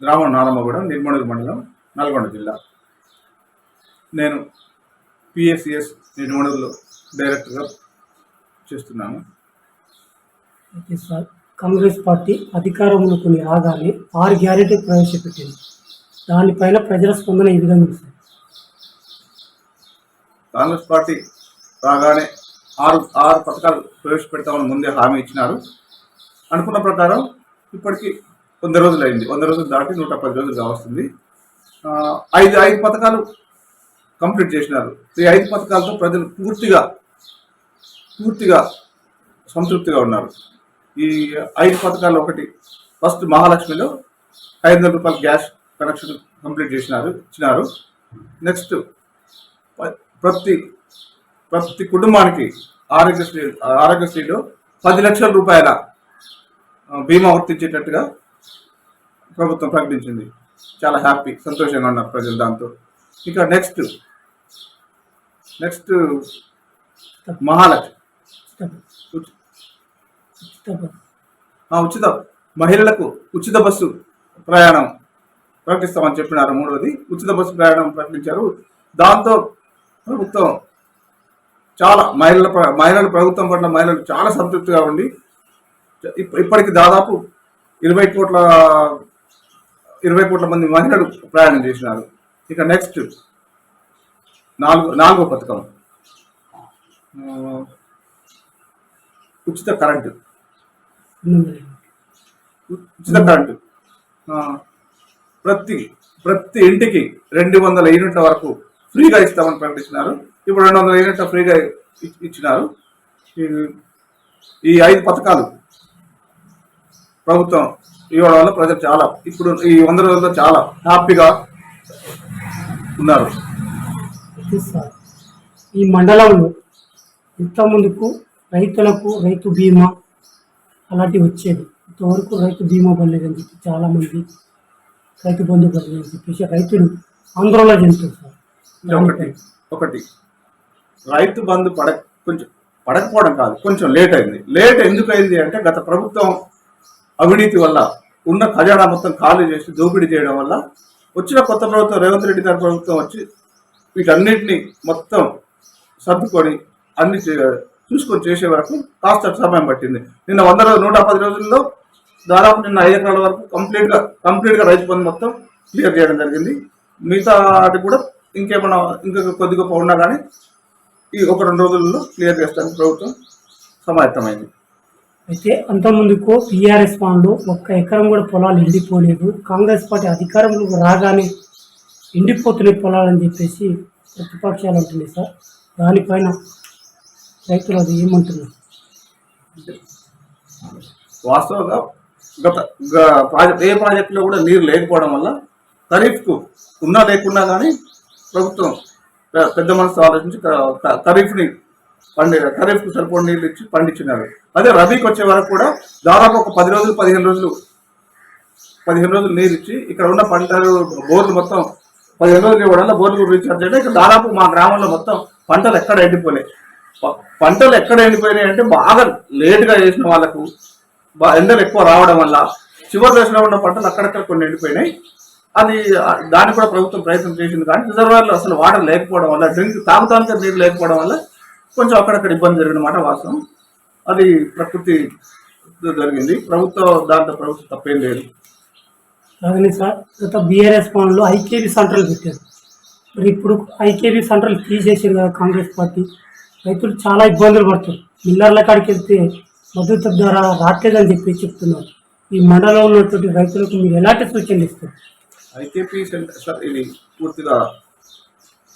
గ్రామం నారమ్మగూడెం నిర్మడూరు మండలం నల్గొండ జిల్లా. నేను పిఎస్సిఎస్ నిర్మడూరులో డైరెక్టర్గా చేస్తున్నాను. అయితే సార్. కాంగ్రెస్ పార్టీ అధికారంలోకి రాగానే ఆరు గ్యారెంటీ ప్రవేశపెట్టింది దానిపైన ప్రజల స్పందన ఈ విధంగా ఉంది కాంగ్రెస్ పార్టీ రాగానే ఆరు ఆరు పథకాలు ప్రవేశపెడతామని ముందే హామీ ఇచ్చినారు. అనుకున్న ప్రకారం ఇప్పటికీ వంద రోజులు అయింది వంద రోజులు దాటి నూట పది రోజులు కావస్తుంది ఐదు ఐదు పథకాలు కంప్లీట్ చేసినారు. ఈ ఐదు పథకాలతో ప్రజలు పూర్తిగా పూర్తిగా సంతృప్తిగా ఉన్నారు. ఈ ఐదు పథకాలు ఒకటి ఫస్ట్ మహాలక్ష్మిలో ఐదు వందల రూపాయల గ్యాస్ కనెక్షన్ కంప్లీట్ చేసినారు ఇచ్చినారు. నెక్స్ట్ ప్రతి ప్రతి కుటుంబానికి ఆరోగ్యశ్రీ ఆరోగ్యశ్రీలో పది లక్షల రూపాయల బీమా వర్తించేటట్టుగా ప్రభుత్వం ప్రకటించింది. చాలా హ్యాపీ సంతోషంగా ఉన్నారు ప్రజలు దాంతో. ఇక నెక్స్ట్ నెక్స్ట్ మహాలక్ష్మి. ఉచిత ఆ, ఉచిత మహిళలకు ఉచిత బస్సు ప్రయాణం ప్రకటిస్తామని చెప్పినారు మూడవది. ఉచిత బస్సు ప్రయాణం ప్రకటించారు. దాంతో ప్రభుత్వం చాలా మహిళల మహిళలు ప్రభుత్వం పట్ల మహిళలు చాలా సంతృప్తిగా ఉండి ఇప్పటికి దాదాపు ఇరవై కోట్ల ఇరవై కోట్ల మంది మహిళలు ప్రయాణం చేసినారు. ఇక నెక్స్ట్ నాలుగు నాలుగో పథకం. ఉచిత కరెంటు. ఉచిత కరెంటు. ప్రతి ప్రతి ఇంటికి రెండు వందల యూనిట్ల వరకు ఫ్రీగా ఇస్తామని ప్రకటించినారు. ఇప్పుడు రెండు వందల యూనిట్ల ఫ్రీగా ఇచ్చినారు. ఈ- ఈ ఐదు పథకాలు ప్రభుత్వం ఇవ్వడం వల్ల ప్రజలు చాలా ఇప్పుడు ఈ వంద రోజుల్లో చాలా హ్యాపీగా ఉన్నారు. ఈ మండలంలో ఇంత ముందుకు రైతులకు రైతు బీమా అలాంటివి వచ్చేది ఇంతవరకు రైతు బీమా పడలేదని చెప్పి చాలామంది రైతు బంధు పడలేదని చెప్పేసి రైతులు ఆందోళన చెందుతారు సార్. ఒకటి ఒకటి. రైతు బంధు పడ కొంచెం పడకపోవడం కాదు కొంచెం లేట్ అయింది. లేట్ ఎందుకు అయింది అంటే గత ప్రభుత్వం అవినీతి వల్ల ఉన్న ఖజానా మొత్తం ఖాళీ చేసి దోపిడీ చేయడం వల్ల వచ్చిన కొత్త ప్రభుత్వం రేవంత్ రెడ్డి గారి ప్రభుత్వం వచ్చి వీటన్నిటిని మొత్తం సర్దుకొని అన్ని చూసుకొని చేసే వరకు కాస్త సమయం పట్టింది. నిన్న వంద రోజు నూట పది రోజుల్లో దాదాపు నిన్న ఐదు ఎకరాల వరకు కంప్లీట్గా కంప్లీట్గా రైతు పని మొత్తం క్లియర్ చేయడం జరిగింది. మిగతా వాటి కూడా ఇంకేమైనా ఇంకా కొద్ది గొప్ప ఉన్నా కానీ ఈ ఒక రెండు రోజుల్లో క్లియర్ చేస్తానికి ప్రభుత్వం సమాయత్తమైంది. అయితే అంతకుముందుకు టీఆర్ఎస్ వాళ్ళు ఒక్క ఎకరం కూడా పొలాలు ఎండిపోలేదు. కాంగ్రెస్ పార్టీ అధికారంలోకి రాగానే ఎండిపోతున్నాయి పొలాలని చెప్పేసి ప్రతిపక్షాలు అంటున్నాయి సార్. దానిపైన రైతులు అది ఏమంటున్నారు? వాస్తవంగా గత గ- ప్రాజెక్ట్ ఏ ప్రాజెక్టులో కూడా నీరు లేకపోవడం వల్ల ఖరీఫ్కు ఉన్నా లేకున్నా కానీ ప్రభుత్వం పెద్ద మనసు ఆలోచించి ఖరీఫ్ని పండి ఖరీఫ్కు సరిపడి నీళ్ళు ఇచ్చి పండించినారు. అదే రబీకి వచ్చే వరకు కూడా దాదాపు ఒక పది రోజులు పదిహేను రోజులు పదిహేను రోజులు నీరు ఇచ్చి ఇక్కడ ఉన్న పంటలు బోర్లు మొత్తం పదిహేను రోజులు ఇవ్వడం వల్ల బోర్లు రీఛార్జ్ చేయడం. ఇక్కడ దాదాపు మా గ్రామంలో మొత్తం పంటలు ఎక్కడ ఎండిపోలే పంటలు ఎక్కడ ఎండిపోయినాయి అంటే బాగా లేటుగా వేసిన వాళ్ళకు ఎండలు ఎక్కువ రావడం వల్ల చివరి దశలో ఉన్న పంటలు అక్కడక్కడ కొన్ని ఎండిపోయినాయి. అది దాన్ని కూడా ప్రభుత్వం ప్రయత్నం చేసింది కానీ రిజర్వాయర్లో అసలు వాటర్ లేకపోవడం వల్ల డ్రింక్ తాగుతానికి నీరు లేకపోవడం వల్ల కొంచెం అక్కడక్కడ ఇబ్బంది జరిగిన మాట వాస్తవం. అది ప్రకృతి జరిగింది. ప్రభుత్వం దాంట్లో ప్రభుత్వం తప్పేం లేదు. సార్ గత బీఆర్ఎస్ పనులు ఐకేబీ సెంటర్లు పెట్టారు. మరి ఇప్పుడు ఐకేబీ సెంటర్లు తీసేసారు కదా కాంగ్రెస్ పార్టీ. రైతులు చాలా ఇబ్బందులు పడుతారు మిల్లర్ల కాడికి వెళ్తే మద్దతు ధర రావట్లేదని చెప్పి చెప్తున్నారు. ఈ మండలంలో ఉన్నటువంటి రైతులకు మీరు ఎలాంటి సూచనలు ఇస్తారు? ఐకేపీ సెంటర్ సార్ ఇది పూర్తిగా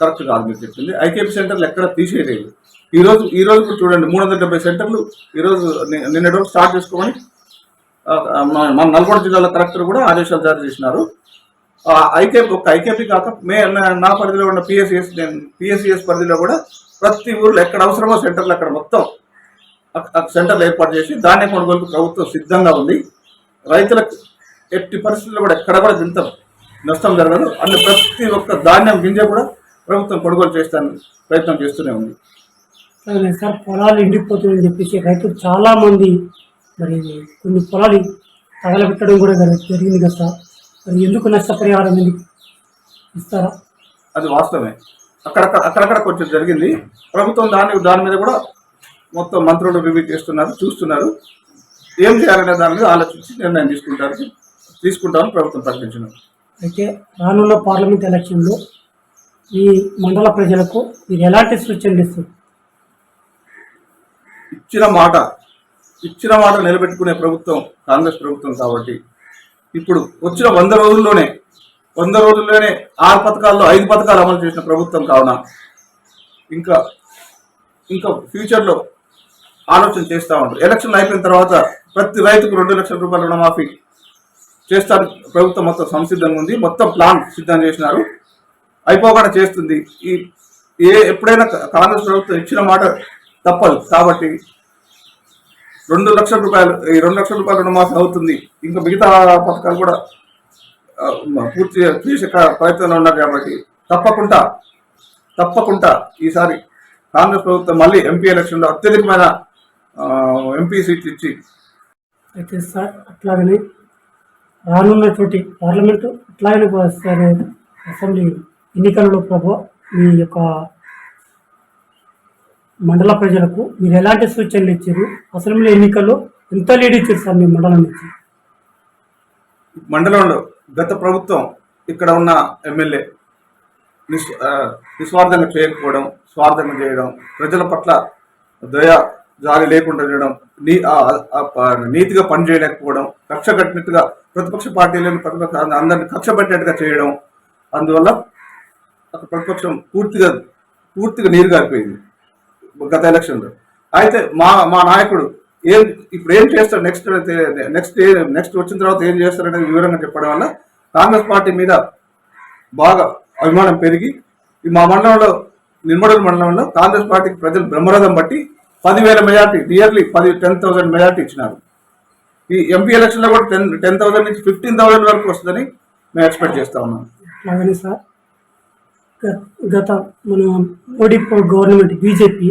కరెక్ట్ కాదు మీరు చెప్పింది. ఐకేపీ సెంటర్లు ఎక్కడ తీసేయలేదు. ఈ రోజు ఈ రోజు కూడా చూడండి మూడు వందల డెబ్బై సెంటర్లు ఈరోజు నిన్నటి రోజు స్టార్ట్ చేసుకోమని మన మన నల్గొండ జిల్లాలో కలెక్టర్ కూడా ఆదేశాలు జారీ చేసినారు. ఐకేపీ ఒక ఐకేపీ కాక మే నా- పరిధిలో ఉన్న పిఎస్సిఎస్ నేను పిఎస్సిఎస్ పరిధిలో కూడా ప్రతి ఊర్లో ఎక్కడ అవసరమో సెంటర్లు అక్కడ మొత్తం సెంటర్లు ఏర్పాటు చేసి ధాన్య కొనుగోలుకు ప్రభుత్వం సిద్ధంగా ఉంది. రైతులకు ఎట్టి పరిస్థితుల్లో కూడా ఎక్కడ కూడా ఇంత నష్టం జరగదు. అన్ని ప్రతి ఒక్క ధాన్యం గింజ కూడా ప్రభుత్వం కొనుగోలు చేస్తాను ప్రయత్నం చేస్తూనే ఉంది. సార్ పొలాలు ఎండిపోతున్నాయని చెప్పేసి రైతులు చాలా మంది మరి కొన్ని పొలాలు తగలబెట్టడం కూడా జరి- జరిగింది కదా సార్. మరి ఎందుకు నష్టపరిహారం ఎందుకు ఇస్తారా? అది వాస్తవమే. అక్కడక్కడ అక్కడక్కడ కొంచెం జరిగింది. ప్రభుత్వం దాని దాని మీద కూడా మొత్తం మంత్రులు రివ్యూ చేస్తున్నారు చూస్తున్నారు. ఏం చేయాలనే దాని మీద ఆలోచించి నిర్ణయం తీసుకుంటారు తీసుకుంటామని ప్రభుత్వం ప్రకటించినారు అయితే రానున్న పార్లమెంట్ ఎలక్షన్లో ఈ మండల ప్రజలకు మీరు ఎలాంటి సూచనలు ఇస్తారు? ఇచ్చిన మాట ఇచ్చిన మాట నిలబెట్టుకునే ప్రభుత్వం కాంగ్రెస్ ప్రభుత్వం కాబట్టి. ఇప్పుడు వచ్చిన వంద రోజుల్లోనే వంద రోజుల్లోనే ఆరు పథకాల్లో ఐదు పథకాలు అమలు చేసిన ప్రభుత్వం కావున ఇంకా ఇంకా ఫ్యూచర్లో ఆలోచన చేస్తూ ఉంటారు ఎలక్షన్ అయిపోయిన తర్వాత ప్రతి రైతుకు రెండు లక్షల రూపాయల రుణమాఫీ చేస్తారు. ప్రభుత్వం మొత్తం సంసిద్ధంగా ఉంది. మొత్తం ప్లాన్ సిద్ధం చేసినారు. అయిపోకుండా చేస్తుంది. ఈ ఏ ఎప్పుడైనా కాంగ్రెస్ ప్రభుత్వం ఇచ్చిన మాట తప్పదు. కాబట్టి రెండు లక్షల రూపాయలు ఈ రెండు లక్షల రూపాయలు రుణమాఫీ అవుతుంది. ఇంకా మిగతా పథకాలు కూడా పూర్తి చేసే ప్రయత్నంలో ఉన్నారు కాబట్టి తప్పకుండా తప్పకుండా ఈసారి కాంగ్రెస్ ప్రభుత్వం మళ్ళీ ఎంపీ ఎలక్షన్లో అత్యధికమైన ఎంపీ సీట్లు ఇచ్చి అయితే సార్ అట్లాగనే రానున్నటువంటి పార్లమెంటు అట్లాగనే అసెంబ్లీ ఎన్నికలలో ప్రభు మీ యొక్క మండల ప్రజలకు మీరు ఎలాంటి సూచనలు ఇచ్చారు? అసెంబ్లీ ఎన్నికల్లో ఎంత లీడ్ ఇచ్చారు సార్ మీ మండలం నుంచి? మండలంలో గత ప్రభుత్వం ఇక్కడ ఉన్న ఎమ్మెల్యే నిస్ నిస్వార్థంగా చేయకపోవడం స్వార్థంగా చేయడం ప్రజల పట్ల దయ జాలి లేకుండా చేయడం నీ ఆ, నీతిగా పనిచేయలేకపోవడం కక్ష కట్టినట్టుగా ప్రతిపక్ష పార్టీలను ప్రతిపక్ష అందరిని కక్ష పెట్టినట్టుగా చేయడం అందువల్ల అక్కడ ప్రతిపక్షం పూర్తిగా పూర్తిగా నీరు గారిపోయింది. గత ఎలక్షన్లో అయితే మా మా నాయకుడు ఏం ఇప్పుడు ఏం చేస్తాడు నెక్స్ట్ నెక్స్ట్ నెక్స్ట్ వచ్చిన తర్వాత ఏం చేస్తారనేది వివరంగా చెప్పడం వల్ల కాంగ్రెస్ పార్టీ మీద బాగా అభిమానం పెరిగి ఈ మా మండలంలో నిర్మడల మండలంలో కాంగ్రెస్ పార్టీకి ప్రజలు బ్రహ్మరథం బట్టి పదివేల మెజార్టీ నియర్లీ పది టెన్ థౌసండ్ మెజార్టీ ఇచ్చినారు. ఈ ఎంపీ ఎలక్షన్లో కూడా టెన్ టెన్ థౌసండ్ నుంచి ఫిఫ్టీన్ థౌసండ్ వరకు వస్తుందని మేము ఎక్స్పెక్ట్ చేస్తా ఉన్నాం. సార్ గత మన మోడీ గవర్నమెంట్ బీజేపీ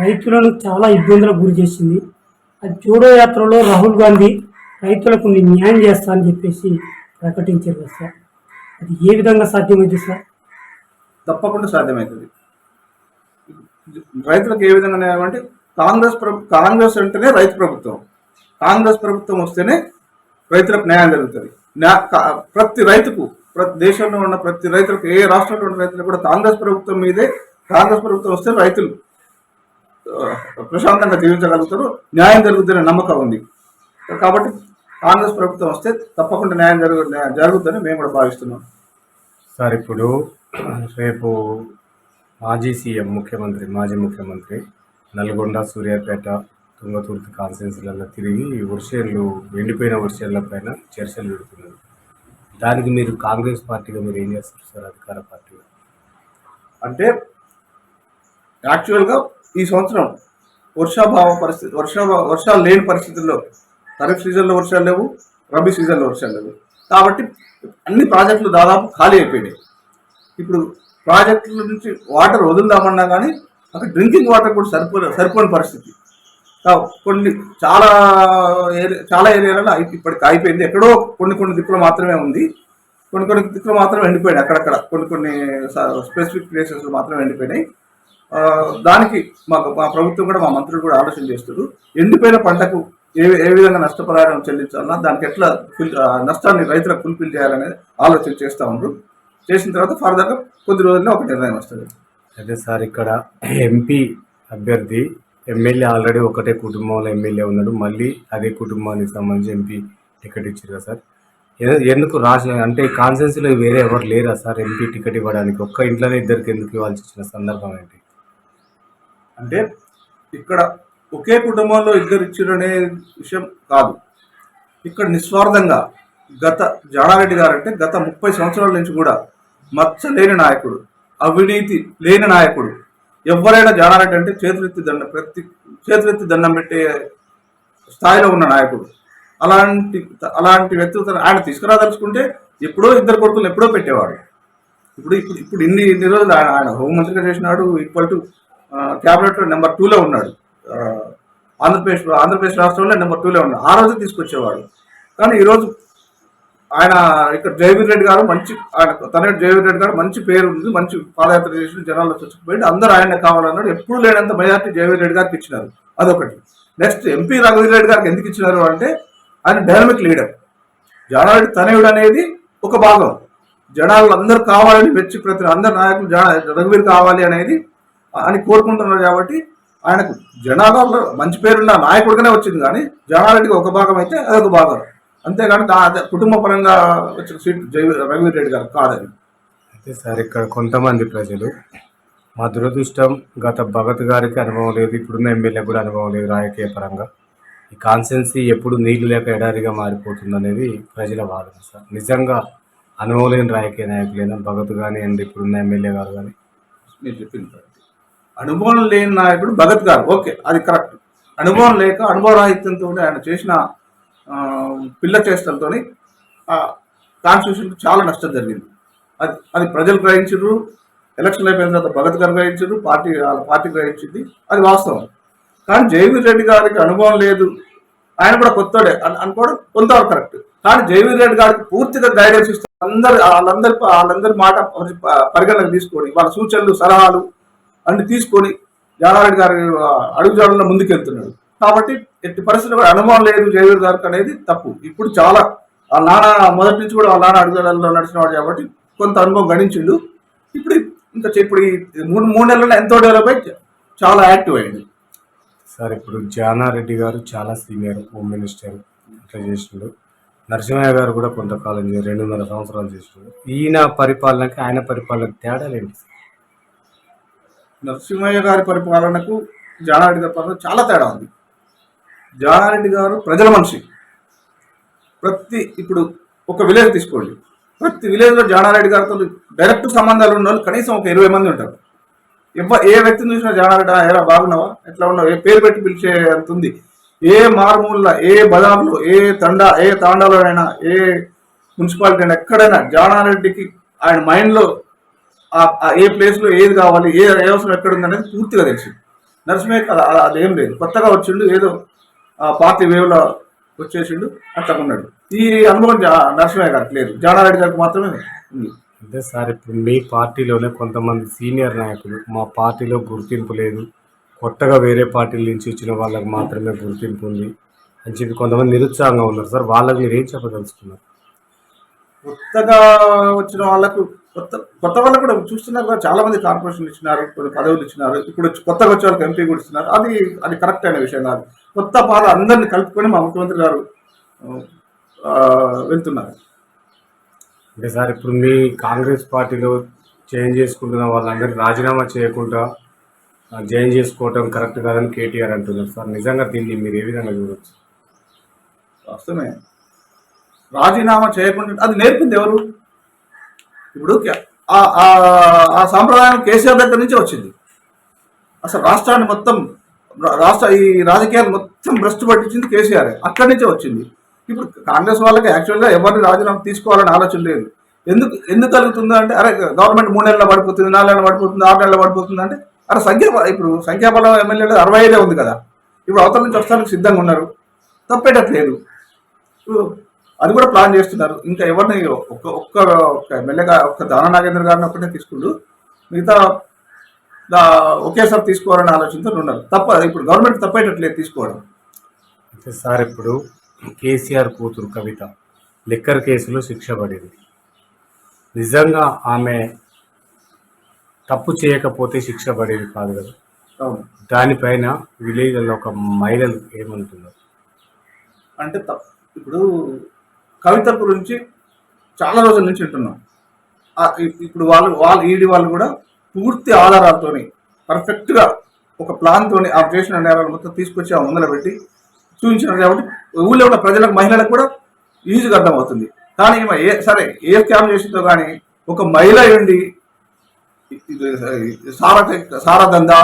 రైతులను చాలా ఇబ్బందులకు గురి చేసింది. ఆ జోడో యాత్రలో రాహుల్ గాంధీ రైతులకు న్యాయం చేస్తా అని చెప్పేసి ప్రకటించారు కదా సార్. అది ఏ విధంగా సాధ్యమైంది సార్? తప్పకుండా సాధ్యమవుతుంది రైతులకు ఏ విధంగా న్యాయం అంటే కాంగ్రెస్ ప్రభు కాంగ్రెస్ అంటేనే రైతు ప్రభుత్వం. కాంగ్రెస్ ప్రభుత్వం వస్తేనే రైతులకు న్యాయం జరుగుతుంది. ప్రతి రైతుకు ప్రతి దేశంలో ఉన్న ప్రతి రైతులకు ఏ రాష్ట్రంలో ఉన్న రైతులకు కూడా కాంగ్రెస్ ప్రభుత్వం మీదే కాంగ్రెస్ ప్రభుత్వం వస్తే రైతులు ప్రశాంతంగా జీవించగలుగుతారు. న్యాయం జరుగుతుందనే నమ్మకం ఉంది. కాబట్టి కాంగ్రెస్ ప్రభుత్వం వస్తే తప్పకుండా న్యాయం జరుగు జరుగుతుందని మేము కూడా భావిస్తున్నాం. సార్ ఇప్పుడు రేపు మాజీ సీఎం ముఖ్యమంత్రి మాజీ ముఖ్యమంత్రి నల్గొండ సూర్యాపేట తుంగతుర్తి కాన్స్టిట్యున్సీలలో తిరిగి వర్షన్లు ఎండిపోయిన వర్షన్ల పైన చర్చలు పెడుతున్నారు దానికి మీరు కాంగ్రెస్ పార్టీగా మీరు ఏం చేస్తారు సార్ అధికార పార్టీగా? అంటే యాక్చువల్గా ఈ సంవత్సరం వర్షాభావ పరిస్థితి వర్ష వర్షాలు లేని పరిస్థితుల్లో ఖరీఫ్ సీజన్లో వర్షాలు లేవు రబీ సీజన్లో వర్షాలు లేవు. కాబట్టి అన్ని ప్రాజెక్టులు దాదాపు ఖాళీ అయిపోయినాయి. ఇప్పుడు ప్రాజెక్టుల నుంచి వాటర్ వదులుదామన్నా కానీ అక్కడ డ్రింకింగ్ వాటర్ కూడా సరిపో సరిపోని పరిస్థితి. కొన్ని చాలా ఏరియా చాలా ఏరియాలలో ఇప్పటికి అయిపోయింది. ఎక్కడో కొన్ని కొన్ని దిక్కులు మాత్రమే ఉంది. కొన్ని కొన్ని దిక్కులు మాత్రమే ఎండిపోయినాయి అక్కడక్కడ. కొన్ని కొన్ని స్పెసిఫిక్ ప్లేసెస్లో మాత్రమే ఎండిపోయినాయి. దానికి మా మా ప్రభుత్వం కూడా మా మంత్రులు కూడా ఆలోచన చేస్తారు ఎండిపోయిన పంటకు ఏ ఏ విధంగా నష్టపరిహారం చెల్లించాలన్నా దానికి ఎట్లా ఫిల్ నష్టాన్ని రైతులకు ఫుల్ఫిల్ చేయాలనేది ఆలోచన చేస్తూ ఉండరు. చేసిన తర్వాత ఫర్దర్గా కొద్ది రోజుల్లో ఒక నిర్ణయం వస్తుంది. అదే సార్ ఇక్కడ ఎంపీ అభ్యర్థి ఎమ్మెల్యే ఆల్రెడీ ఒకటే కుటుంబంలో ఎమ్మెల్యే ఉన్నాడు. మళ్ళీ అదే కుటుంబానికి సంబంధించి ఎంపీ టికెట్ ఇచ్చారు కదా సార్. ఎందుకు రాష్ట్ర అంటే కాన్సెన్సీలో వేరే ఎవరు లేరా సార్? ఎంపీ టికెట్ ఇవ్వడానికి ఒక్క ఇంట్లోనే ఇద్దరికి ఎందుకు ఇవ్వాల్సి వచ్చిన సందర్భం ఏంటి? అంటే ఇక్కడ ఒకే కుటుంబంలో ఇద్దరు ఇచ్చారు అనే విషయం కాదు. ఇక్కడ నిస్వార్థంగా గత జానారెడ్డి గారు అంటే గత ముప్పై సంవత్సరాల నుంచి కూడా మచ్చ లేని నాయకుడు అవినీతి లేని నాయకుడు ఎవరైనా జానారెడ్డి అంటే చేతులెత్తి దండం ప్రతి చేతులెత్తి దండం పెట్టే స్థాయిలో ఉన్న నాయకుడు. అలాంటి అలాంటి వ్యక్తులతో ఆయన తీసుకురాదలుచుకుంటే ఎప్పుడో ఇద్దరు కొడుకులు ఎప్పుడో పెట్టేవాడు. ఇప్పుడు ఇప్పుడు ఇప్పుడు ఇన్ని ఇన్ని రోజులు ఆయన ఆయన హోంమంత్రిగా చేసినాడు ఈక్వల్ టు క్యాబినెట్లో నెంబర్ టూలో ఉన్నాడు. ఆంధ్రప్రదేశ్ ఆంధ్రప్రదేశ్ రాష్ట్రంలో నెంబర్ టూలో ఉన్నాడు. ఆ రోజు తీసుకొచ్చేవాడు. కానీ ఈరోజు ఆయన ఇక్కడ జయవీర్ రెడ్డి గారు మంచి ఆయన తన జయవీర్ రెడ్డి గారు మంచి పేరు ఉంది మంచి పాదయాత్ర చేసిన జనాల్లో చచ్చిపోయింది అందరూ ఆయన కావాలన్నాడు. ఎప్పుడు లేనంత మెజార్టీ జయవీర్ రెడ్డి గారికి ఇచ్చినారు. అదొకటి. నెక్స్ట్ ఎంపీ రఘువీర్ రెడ్డి గారికి ఎందుకు ఇచ్చినారు అంటే ఆయన డైనమిక్ లీడర్ జానారెడ్డి తనయుడు అనేది ఒక భాగం. జనాలు అందరూ కావాలని మెచ్చి ప్రతి అందరు నాయకులు జన రఘువీర్ కావాలి అనేది అని కోరుకుంటున్నారు కాబట్టి ఆయనకు జనాలలో మంచి పేరున్న నాయకుడిగానే వచ్చింది కానీ జనారెడ్డికి ఒక భాగం అయితే అదొక భాగం. అంతేగాని కుటుంబ పరంగా వచ్చిన సీట్ జై రఘువీర్ రెడ్డి గారు కాదని. అయితే సార్ ఇక్కడ కొంతమంది ప్రజలు మా దురదృష్టం గత భగత్ గారికి అనుభవం లేదు ఇప్పుడున్న ఎమ్మెల్యే కూడా అనుభవం లేదు రాజకీయ పరంగా. ఈ కాన్సెన్సీ ఎప్పుడు నీళ్ళు లేక ఎడారిగా మారిపోతుంది అనేది ప్రజల వాదన సార్. నిజంగా అనుభవం లేని రాజకీయ నాయకులైనా భగత్ కానీ అండ్ ఇప్పుడున్న ఎమ్మెల్యే గారు కానీ మీరు చెప్పింది. అనుభవం లేని నాయకుడు భగత్ గారు. ఓకే అది కరెక్ట్. అనుభవం లేక అనుభవ రాహిత్యంతో ఆయన చేసిన పిల్ల చేష్టలతో కాన్స్టిట్యూషన్కి చాలా నష్టం జరిగింది. అది అది ప్రజలు గ్రహించారు ఎలక్షన్ అయిపోయిన తర్వాత భగత్ గారు గ్రహించారు పార్టీ వాళ్ళ పార్టీ గ్రహించింది అది వాస్తవం. కానీ జయవీర్ రెడ్డి గారికి అనుభవం లేదు. ఆయన కూడా కొత్తడే అని అనుకోవడం కొంతవరకు కరెక్ట్. కానీ జయవీర్ రెడ్డి గారికి పూర్తిగా గైడెన్స్ ఇస్తూ అందరు వాళ్ళందరి వాళ్ళందరి మాట పరిగణనకు తీసుకొని వాళ్ళ సూచనలు సలహాలు అన్ని తీసుకొని జానారెడ్డి గారి అడుగుజాడల్లో ముందుకెళ్తున్నాడు. కాబట్టి ఎట్టి పరిస్థితుల్లో కూడా అనుభవం లేదు జయవీర్ గారికి అనేది తప్పు. ఇప్పుడు చాలా ఆ నాన్న మొదటి నుంచి కూడా వాళ్ళ నాన్న అడుగుజాడల్లో నడిచినవాడు కాబట్టి కొంత అనుభవం గణించిండు. ఇప్పుడు ఇంకా ఇప్పుడు ఈ మూడు మూడు నెలల్లో ఎంతో డెవలప్ అయి చాలా యాక్టివ్ అయింది. సార్ ఇప్పుడు జానారెడ్డి గారు చాలా సీనియర్ హోమ్ మినిస్టర్ ఇట్లా చేసిండు. నరసింహయ్య గారు కూడా కొంతకాలం రెండు రెండున్నర సంవత్సరాలు చేసిండు. ఈయన పరిపాలనకి ఆయన పరిపాలనకి తేడా లేదు సార్? నరసింహయ్య గారి పరిపాలనకు జానారెడ్డి గారి పరిపాలన చాలా తేడా ఉంది. జానారెడ్డి గారు ప్రజల మనిషి. ప్రతి ఇప్పుడు ఒక విలేజ్ తీసుకోండి. ప్రతి విలేజ్లో జానారెడ్డి గారితో డైరెక్ట్ సంబంధాలు ఉన్న వాళ్ళు కనీసం ఒక ఇరవై మంది ఉంటారు. ఎవ ఏ వ్యక్తిని చూసినా జానారెడ్డి "ఆ, ఎలా బాగున్నావా? ఎట్లా ఉన్నావు? ఏ పేరు పెట్టి పిలిచే అంత ఉంది. ఏ మారుమూల ఏ బదాంలో ఏ తండా ఏ తాండాలో అయినా ఏ మున్సిపాలిటీ అయినా ఎక్కడైనా జానారెడ్డికి ఆయన మైండ్లో ఏ ప్లేస్లో ఏది కావాలి ఏ ఏ అవసరం ఎక్కడ ఉంది అనేది పూర్తిగా తెలిసింది అలా అదేం లేదు. కొత్తగా వచ్చిండు ఏదో ఆ పార్టీ వేవ్లో వచ్చేసిండు అట్లా ఉన్నాడు ఈ అనుభవం నరసింహయ్య గారికి లేదు. జానారెడ్డి గారికి మాత్రమే ఉంది. అంటే సార్ ఇప్పుడు మీ పార్టీలోనే కొంతమంది సీనియర్ నాయకులు మా పార్టీలో గుర్తింపు లేదు. కొత్తగా వేరే పార్టీల నుంచి వచ్చిన వాళ్ళకి మాత్రమే గుర్తింపు ఉంది అని చెప్పి కొంతమంది నిరుత్సాహంగా ఉన్నారు సార్. వాళ్ళకి మీరు ఏం చెప్పదలుచుకున్నారు? కొత్తగా వచ్చిన వాళ్ళకు కొత్త కొత్త వాళ్ళకు కూడా చూస్తున్నారు కదా చాలా మంది కార్పొరేషన్లు ఇచ్చినారు కొన్ని పదవులు ఇచ్చినారు ఇప్పుడు కొత్తగా వచ్చే వాళ్ళకి ఎంపీ కూడా ఇస్తున్నారు. అది అది కరెక్ట్ అయిన విషయం కాదు. కొత్త పాత అందరిని కలుపుకొని మా ముఖ్యమంత్రి గారు వెళ్తున్నారు. అంటే సార్ ఇప్పుడు మీ కాంగ్రెస్ పార్టీలో చేంజ్ చేసుకుంటున్న వాళ్ళందరూ రాజీనామా చేయకుండా జాయిన్ చేసుకోవటం కరెక్ట్ కాదని కేటీఆర్ అంటున్నారు. సార్ నిజంగా దీన్ని మీరు ఏ విధంగా చూడొచ్చు? వాస్తవమే. రాజీనామా చేయకుండా అది నేర్పింది ఎవరు? ఇప్పుడు ఆ- సాంప్రదాయం కేసీఆర్ దగ్గర నుంచి వచ్చింది. అసలు రాష్ట్రాన్ని మొత్తం రాష్ట్ర ఈ రాజకీయాలు మొత్తం భ్రష్టు పట్టించింది కేసీఆర్. అక్కడి నుంచే వచ్చింది. ఇప్పుడు కాంగ్రెస్ వాళ్ళకి యాక్చువల్గా ఎవరిని రాజీనామా తీసుకోవాలని ఆలోచన లేదు. ఎందుకు ఎందుకు కలుగుతుందో అంటే అరే గవర్నమెంట్ మూడు నెలలు పడిపోతుంది నాలుగు నెలలు పడిపోతుంది ఆరు నెలలు పడిపోతుంది అంటే అరే సంఖ్య ఇప్పుడు సంఖ్యాబలం ఎమ్మెల్యేలు అరవై ఐదే ఉంది కదా. ఇప్పుడు అవతల నుంచి వస్తానికి సిద్ధంగా ఉన్నారు. తప్పేటట్లేదు అది కూడా ప్లాన్ చేస్తున్నారు. ఇంకా ఎవరిని ఒక్క ఒక్క ఒక్క ఎమ్మెల్యేగా ఒక్క దాన నాగేంద్ర గారిని ఒక్కటే తీసుకుంటూ మిగతా ఒకేసారి తీసుకోవాలనే ఆలోచనతో ఉన్నారు. తప్ప ఇప్పుడు గవర్నమెంట్ తప్పేటట్లేదు తీసుకోవడం. సార్ ఇప్పుడు కేసీఆర్ కూతురు కవిత లిక్కర్ కేసులో శిక్ష పడింది. నిజంగా ఆమె తప్పు చేయకపోతే శిక్ష పడేది కాదు కదా. దానిపైన విలేజ్లో ఒక మహిళలు ఏమంటున్నారు? అంటే తప్ప ఇప్పుడు కవిత గురించి చాలా రోజుల నుంచి వింటున్నాం. ఇప్పుడు వాళ్ళు వాళ్ళు ఈడి వాళ్ళు కూడా పూర్తి ఆధారాలతోని పర్ఫెక్ట్గా ఒక ప్లాన్తోని ఆ చేసిన నేరాలు మొత్తం తీసుకొచ్చి ఆ ముందర పెట్టి చూపించినారు కాబట్టి ఊళ్ళో ఉన్న ప్రజలకు మహిళలకు కూడా ఈజీగా అర్థమవుతుంది. కానీ ఏ సరే ఏ స్కామ్ చేసిందో కానీ ఒక మహిళ ఉండి ఇది సారా సారా దందా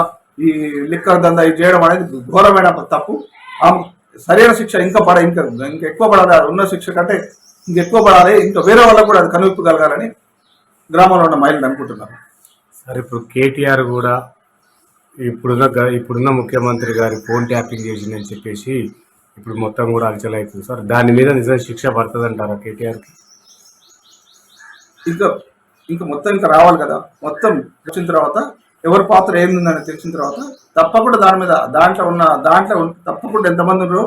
ఈ లిక్కర్ దందా ఇది చేయడం అనేది ఘోరమైన తప్పు. ఆ సరైన శిక్ష ఇంకా పడ ఇంకా ఇంకా ఎక్కువ పడాలి ఉన్న శిక్ష కంటే ఇంకా ఎక్కువ పడాలి. ఇంకా వేరే వాళ్ళకు కూడా అది కనువిప్పు కలగాలని గ్రామంలో ఉన్న మహిళలు అనుకుంటున్నారు. సార్ ఇప్పుడు కేటీఆర్ కూడా ఇప్పుడున్న ఇప్పుడున్న ముఖ్యమంత్రి గారి ఫోన్ ట్యాపింగ్ చేసిందని చెప్పేసి ఇప్పుడు మొత్తం కూడా అలచలవుతుంది సార్. దాని మీద నిజంగా శిక్ష పడుతుంది అంటారా కేటీఆర్కి? ఇంకా ఇంకా మొత్తం ఇంకా రావాలి కదా. మొత్తం వచ్చిన తర్వాత ఎవరి పాత్ర ఏందని తెలిసిన తర్వాత తప్పకుండా దాని మీద దాంట్లో ఉన్న దాంట్లో తప్పకుండా ఎంతమంది ఉన్నారో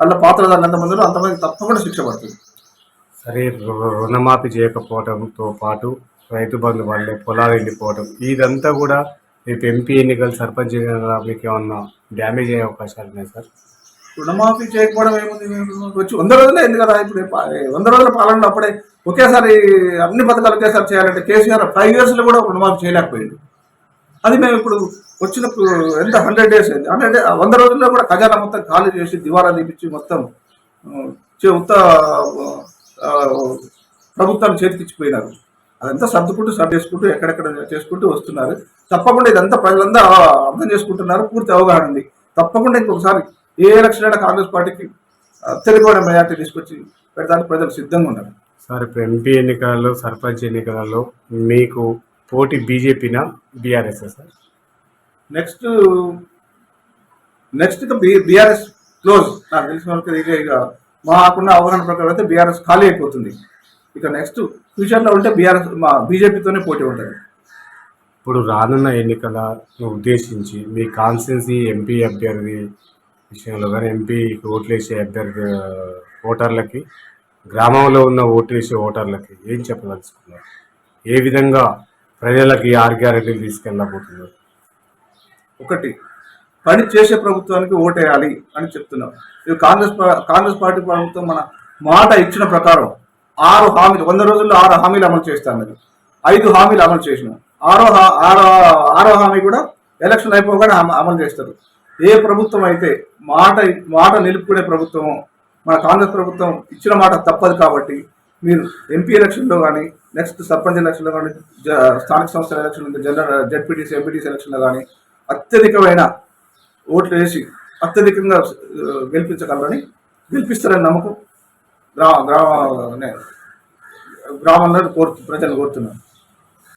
వాళ్ళ పాత్రదారులు ఎంతమంది ఉన్నారో అంతమంది తప్పకుండా శిక్ష పడుతుంది. సరే రుణమాఫీ చేయకపోవడంతో పాటు రైతు బంధు వాళ్ళే పొలాలు వెళ్ళిపోవడం ఇదంతా కూడా రేపు ఎంపీ ఎన్నికలు సర్పంచ్ మీకు ఏమన్నా డ్యామేజ్ అయ్యే అవకాశాలు ఉన్నాయి సార్? రుణమాఫీ చేయకపోవడం ఏముంది? వచ్చి వంద రోజులే ఎందుకు కదా ఇప్పుడు వంద రోజుల పాలనలో అప్పుడే ఒకేసారి అన్ని పథకాలు ఒకేసారి చేయాలంటే కేసీఆర్ ఫైవ్ ఇయర్స్లో కూడా రుణమాఫీ చేయలేకపోయింది అది మేము ఇప్పుడు వచ్చినప్పుడు ఎంత హండ్రెడ్ డేస్ అయింది. హండ్రెడ్ వంద రోజుల్లో కూడా ఖజానా మొత్తం ఖాళీ చేసి దివారా తీపించి మొత్తం ఉత్త ప్రభుత్వాన్ని చేతికిచ్చిపోయినారు. అదంతా సర్దుకుంటూ సర్దు చేసుకుంటూ ఎక్కడెక్కడ చేసుకుంటూ వస్తున్నారు. తప్పకుండా ఇదంతా ప్రజలంతా అర్థం చేసుకుంటున్నారు. పూర్తి అవగాహన ఉంది. తప్పకుండా ఇంకొకసారి ఏ ఎలక్షన్ అయినా కాంగ్రెస్ పార్టీకి తెలియని మెజార్టీ తీసుకొచ్చి పెడతానికి ప్రజలు సిద్ధంగా ఉన్నారు. సార్ ఇప్పుడు ఎంపీ ఎన్నికలలో సర్పంచ్ ఎన్నికలలో మీకు పోటీ బీజేపీనా బీఆర్ఎస్ సార్? నెక్స్ట్ నెక్స్ట్ ఇక బి బీఆర్ఎస్ క్లోజ్. నాకు తెలిసిన వరకు ఇక ఇక మాకున్న అవగాహన ప్రకారం అయితే బీఆర్ఎస్ ఖాళీ అయిపోతుంది. ఇక నెక్స్ట్ ఫ్యూచర్లో ఉంటే బీఆర్ఎస్ మా బీజేపీతోనే పోటీ ఉంటుంది. ఇప్పుడు రానున్న ఎన్నికలను ఉద్దేశించి మీ కాన్స్టిట్యున్సీ ఎంపీ అభ్యర్థి విషయంలో కానీ ఎంపీ ఓట్లు వేసే అభ్యర్థి ఓటర్లకి గ్రామంలో ఉన్న ఓట్లు వేసే ఓటర్లకి ఏం చెప్పదలుచుకున్నారు? ఏ విధంగా ప్రజలకి ఆర్ గ్యారెంటీలు తీసుకెళ్ళబోతున్నారు. ఒకటి పని చేసే ప్రభుత్వానికి ఓటేయాలి అని చెప్తున్నాం. ఇది కాంగ్రెస్ కాంగ్రెస్ పార్టీ ప్రభుత్వం మన మాట ఇచ్చిన ప్రకారం ఆరు హామీలు వంద రోజుల్లో ఆరు హామీలు అమలు చేస్తాను ఐదు హామీలు అమలు చేసినాం. ఆరో హా- ఆరో ఆరో హామీ కూడా ఎలక్షన్ అయిపోగానే అమలు చేస్తారు. ఏ ప్రభుత్వం అయితే మాట మాట నిలుపుకునే ప్రభుత్వమో మన కాంగ్రెస్ ప్రభుత్వం ఇచ్చిన మాట తప్పదు కాబట్టి మీరు ఎంపీ ఎలక్షన్లో కానీ నెక్స్ట్ సర్పంచ్ ఎలక్షన్లో కానీ జ- స్థానిక సంస్థల ఎలక్షన్ జనరల్ జడ్పీటీసీ ఎంపీటీసీ ఎలక్షన్లో కానీ అత్యధికమైన ఓట్లు వేసి అత్యధికంగా గెలిపించగలరని గెలిపిస్తారని నమ్మకం. గ్రామ గ్రామ గ్రామంలో కోరుతు ప్రజలు కోరుతున్నాను.